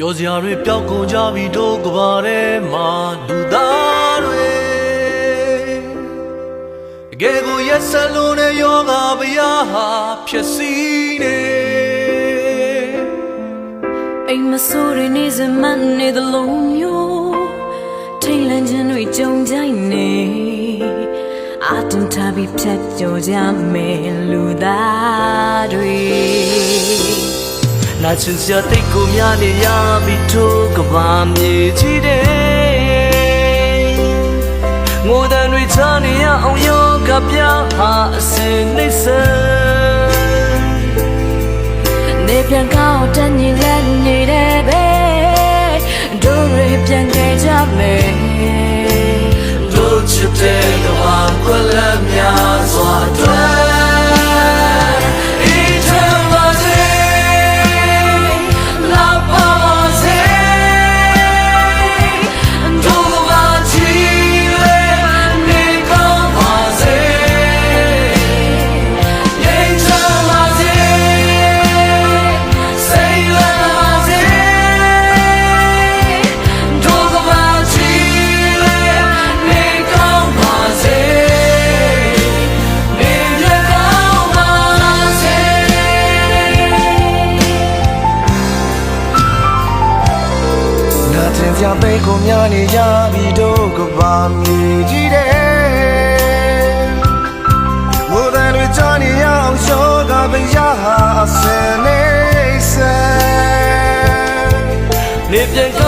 ပျော်စရာတွေပျောက်ကုန်ကြပြီတို့ကဘာထဲမှာလူသားတွေတကယ်ကိုရက်ဆက်လို့တဲ့ယောဂဗျာဟာဖြစ်စီနေအိမ်မဆိုးရနေစမနေသလုံးမျိုးထိတ်လန့်ခြင်းတွေကြုံကြိုက်နေအတုထားပြီးဖြတ်ကျော်ကြမယ်လူသားတွေ နာချင်စရာတိတ်ကိုများနေရပြီတို့ကဘာမြေကြီးတဲ့ငိုတန်တွေချနေရအောင်ယောဂပြဟာအစင်နှိမ့်စနေပြန်ကောက်တန်းညီလက်နေတဲ့ပဲတို့တွေပြန်ခဲ့ကြမယ် စရာပိတ်ကိုများနေရပြီတို့ကဘာမြေကြီးတဲ့ဘုဒ္ဓံတွေချနေရအောင်ရှောကပင်ရဟာအစင်နေစံနေပြန်ကော